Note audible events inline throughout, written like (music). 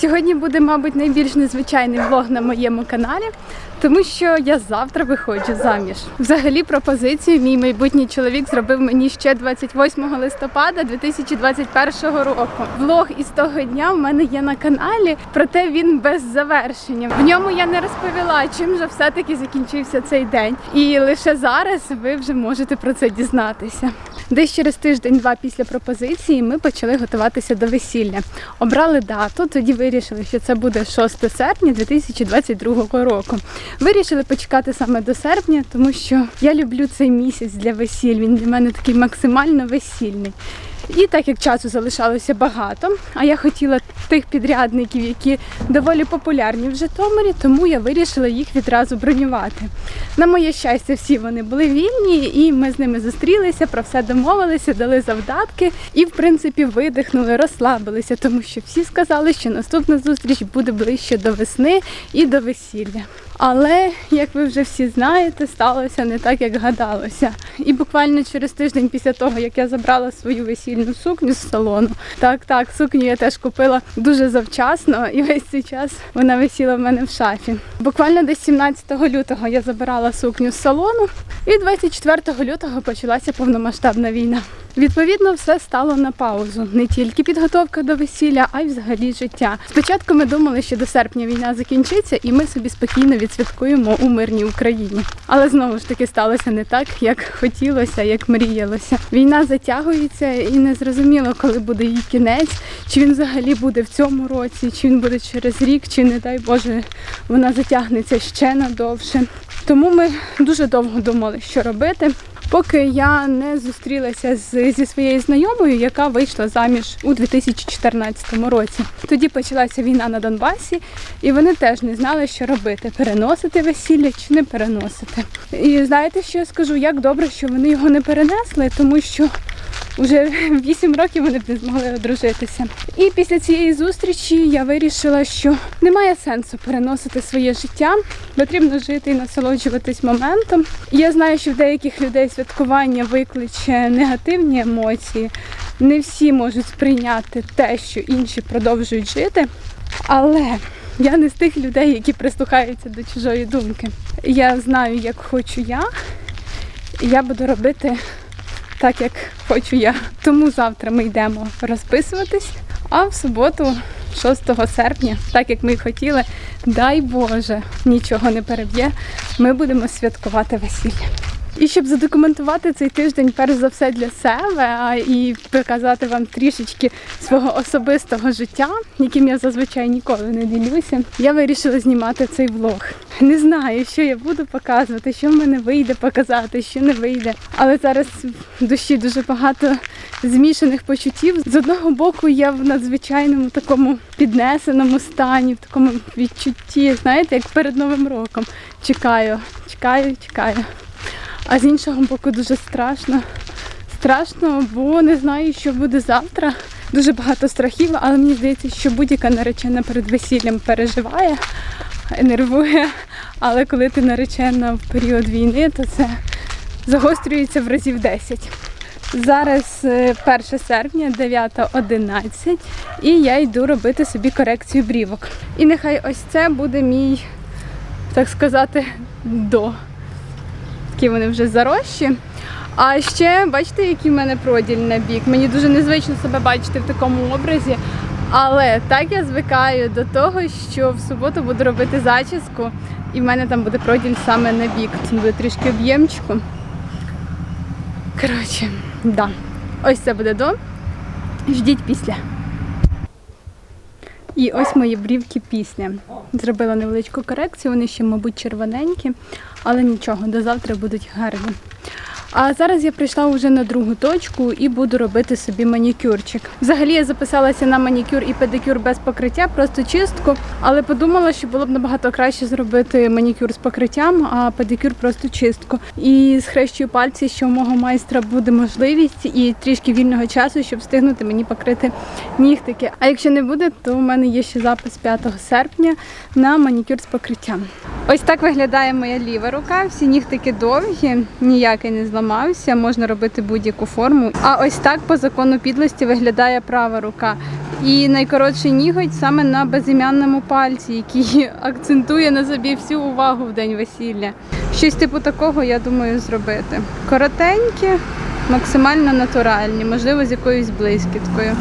Сьогодні буде, мабуть, найбільш незвичайний влог на моєму каналі, тому що я завтра виходжу заміж. Взагалі, пропозицію мій майбутній чоловік зробив мені ще 28 листопада 2021 року. Влог із того дня в мене є на каналі, проте він без завершення. В ньому я не розповіла, чим же все-таки закінчився цей день. І лише зараз ви вже можете про це дізнатися. Десь через тиждень-два після пропозиції ми почали готуватися до весілля. Обрали дату, тоді вирішили, що це буде 6 серпня 2022 року. Вирішили почекати саме до серпня, тому що я люблю цей місяць для весіль. Він для мене такий максимально весільний. І так як часу залишалося багато, а я хотіла тих підрядників, які доволі популярні в Житомирі, тому я вирішила їх відразу бронювати. На моє щастя, всі вони були вільні, і ми з ними зустрілися, про все домовилися, дали завдатки і, в принципі, видихнули, розслабилися, тому що всі сказали, що наступна зустріч буде ближче до весни і до весілля. Але, як ви вже всі знаєте, сталося не так, як гадалося. І буквально через тиждень після того, як я забрала свою весільну сукню з салону, так, так, сукню я теж купила дуже завчасно, і весь цей час вона висіла в мене в шафі. Буквально десь 17 лютого я забирала сукню з салону, і 24 лютого почалася повномасштабна війна. Відповідно, все стало на паузу. Не тільки підготовка до весілля, а й взагалі життя. Спочатку ми думали, що до серпня війна закінчиться, і ми собі спокійно відсвяткуємо у мирній Україні. Але знову ж таки сталося не так, як хотілося, як мріялося. Війна затягується, і не зрозуміло, коли буде її кінець, чи він взагалі буде в цьому році, чи він буде через рік, чи не дай Боже, вона затягнеться ще надовше. Тому ми дуже довго думали, що робити. Поки я не зустрілася з, зі своєю знайомою, яка вийшла заміж у 2014 році. Тоді почалася війна на Донбасі, і вони теж не знали, що робити: переносити весілля чи не переносити. І знаєте, що я скажу? Як добре, що вони його не перенесли, тому що вже 8 років вони б не змогли одружитися. І після цієї зустрічі я вирішила, що немає сенсу переносити своє життя. Потрібно жити і насолоджуватись моментом. Я знаю, що в деяких людей святкування викличе негативні емоції. Не всі можуть сприйняти те, що інші продовжують жити. Але я не з тих людей, які прислухаються до чужої думки. Я знаю, як хочу я, і я буду робити так, як хочу я. Тому завтра ми йдемо розписуватись, а в суботу, 6 серпня, так як ми й хотіли, дай Боже, нічого не переб'є, ми будемо святкувати весілля. І щоб задокументувати цей тиждень, перш за все для себе, а і показати вам трішечки свого особистого життя, яким я зазвичай ніколи не ділюся, я вирішила знімати цей влог. Не знаю, що я буду показувати, що в мене вийде показати, що не вийде. Але зараз в душі дуже багато змішаних почуттів. З одного боку, я в надзвичайному такому піднесеному стані, в такому відчутті, знаєте, як перед Новим роком. Чекаю, чекаю, чекаю. А з іншого боку дуже страшно. Страшно, бо не знаю, що буде завтра. Дуже багато страхів, але мені здається, що будь-яка наречена перед весіллям переживає, нервує. Але коли ти наречена в період війни, то це загострюється в разів 10. Зараз е, 1 серпня, 9.11, і я йду робити собі корекцію брівок. І нехай ось це буде мій, так сказати, до такі вони вже зарощі. А ще бачите, який в мене проділь на бік. Мені дуже незвично себе бачити в такому образі. Але так я звикаю до того, що в суботу буду робити зачіску, і в мене там буде проділь саме на бік. Це буде трішки об'ємчику. Коротше, да. Ось це буде до. Ждіть після. І ось мої брівки після. Зробила невеличку корекцію, вони ще, мабуть, червоненькі, але нічого, до завтра будуть гарні. А зараз я прийшла вже на другу точку і буду робити собі манікюрчик. Взагалі я записалася на манікюр і педикюр без покриття, просто чистку, але подумала, що було б набагато краще зробити манікюр з покриттям, а педикюр просто чистку. І схрещую пальці, що у мого майстра буде можливість і трішки вільного часу, щоб встигнути мені покрити нігтики. А якщо не буде, то у мене є ще запис 5 серпня на манікюр з покриттям. Ось так виглядає моя ліва рука. Всі нігтики довгі, ніякий не зламався, можна робити будь-яку форму. А ось так по закону підлості виглядає права рука. І найкоротший ніготь саме на безім'янному пальці, який (laughs) акцентує на собі всю увагу в день весілля. Щось типу такого, я думаю, зробити. Коротенькі, максимально натуральні, можливо, з якоюсь блискіткою.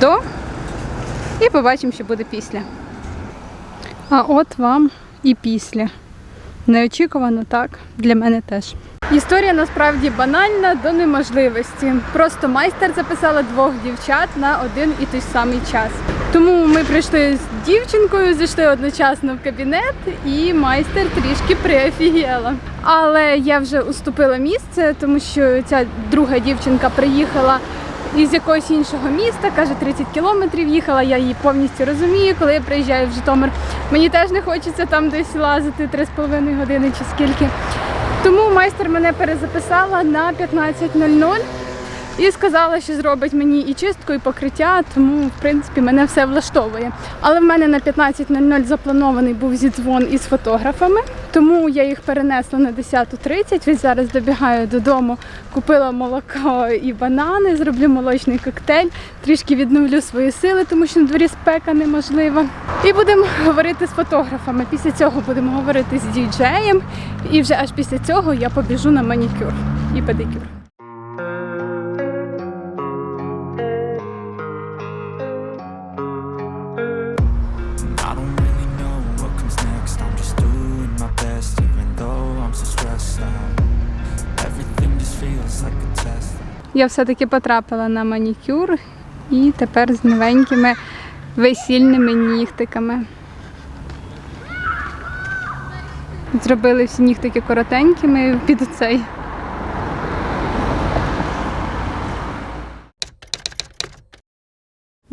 До і побачимо, що буде після. А от вам і після. Неочікувано так, для мене теж. Історія насправді банальна до неможливості. Просто майстер записала двох дівчат на один і той самий час. Тому ми прийшли з дівчинкою, зайшли одночасно в кабінет, і майстер трішки приофігіла. Але я вже уступила місце, тому що ця друга дівчинка приїхала із якогось іншого міста, каже, 30 кілометрів їхала. Я її повністю розумію. Коли я приїжджаю в Житомир, мені теж не хочеться там десь лазити 3,5 години чи скільки. Тому майстер мене перезаписала на 15.00 і сказала, що зробить мені і чистку, і покриття, тому в принципі мене все влаштовує. Але в мене на 15.00 запланований був зідзвон із фотографами, тому я їх перенесла на 10.30. Ось зараз добігаю додому, купила молоко і банани, зроблю молочний коктейль, трішки відновлю свої сили, тому що на дворі спека неможлива. І будемо говорити з фотографами. Після цього будемо говорити з діджеєм, і вже аж після цього я побіжу на манікюр і педикюр. Я все-таки потрапила на манікюр і тепер з новенькими весільними нігтиками. Зробили всі нігтики коротенькими під цей.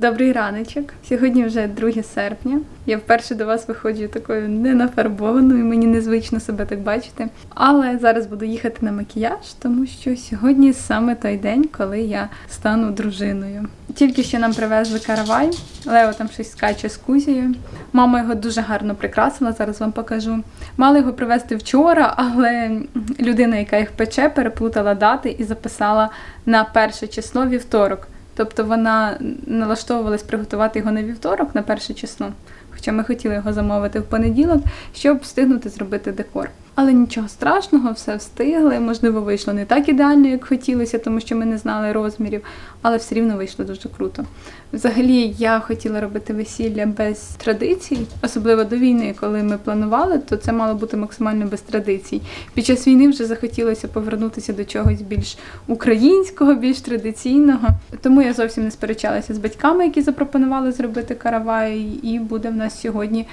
Добрий раночок. Сьогодні вже 2 серпня. Я вперше до вас виходжу такою ненафарбованою, мені незвично себе так бачити. Але зараз буду їхати на макіяж, тому що сьогодні саме той день, коли я стану дружиною. Тільки що нам привезли каравай. Лео там щось скаче з кузією. Мама його дуже гарно прикрасила, зараз вам покажу. Мали його привезти вчора, але людина, яка їх пече, переплутала дати і записала на перше число вівторок. Тобто вона налаштовувалась приготувати його на вівторок, на перше число. Хоча ми хотіли його замовити в понеділок, щоб встигнути зробити декор. Але нічого страшного, все встигли. Можливо, вийшло не так ідеально, як хотілося, тому що ми не знали розмірів, але все рівно вийшло дуже круто. Взагалі, я хотіла робити весілля без традицій, особливо до війни, коли ми планували, то це мало бути максимально без традицій. Під час війни вже захотілося повернутися до чогось більш українського, більш традиційного. Тому я зовсім не сперечалася з батьками, які запропонували зробити каравай, і буде в нас сьогодні.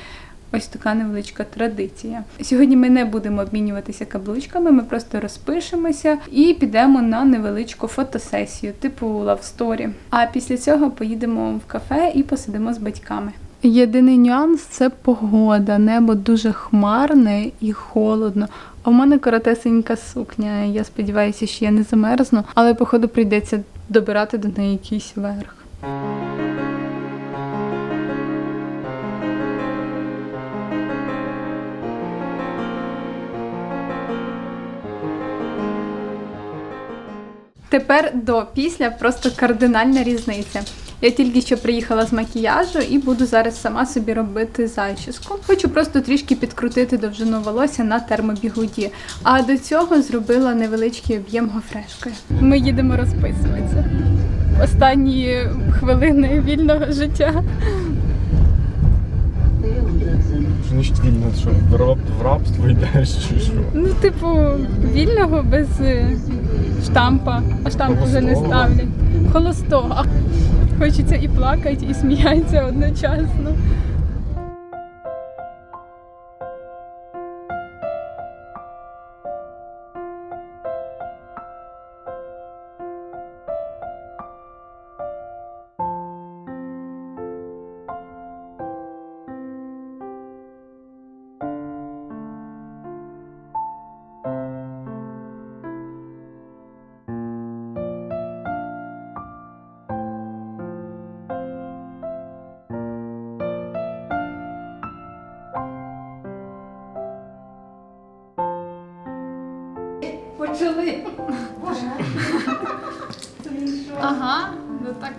Ось така невеличка традиція. Сьогодні ми не будемо обмінюватися каблучками, ми просто розпишемося і підемо на невеличку фотосесію, типу story. А після цього поїдемо в кафе і посидимо з батьками. Єдиний нюанс це погода. Небо дуже хмарне і холодно. А в мене коротесенька сукня. Я сподіваюся, що я не замерзну, але походу прийдеться добирати до неї якийсь верх. Тепер до після просто кардинальна різниця. Я тільки що приїхала з макіяжу і буду зараз сама собі робити зачіску. Хочу просто трішки підкрутити довжину волосся на термобігуді. А до цього зробила невеличкий об'єм гофрешкою. Ми їдемо розписуватися. Останні хвилини вільного життя. Значить вільно, що в, рабство йдеш чи що? Ну, типу, вільного без е, штампа, а штамп вже не ставлять. Холостого. Хочеться і плакати, і сміятися одночасно. Почали. Ага, ну так.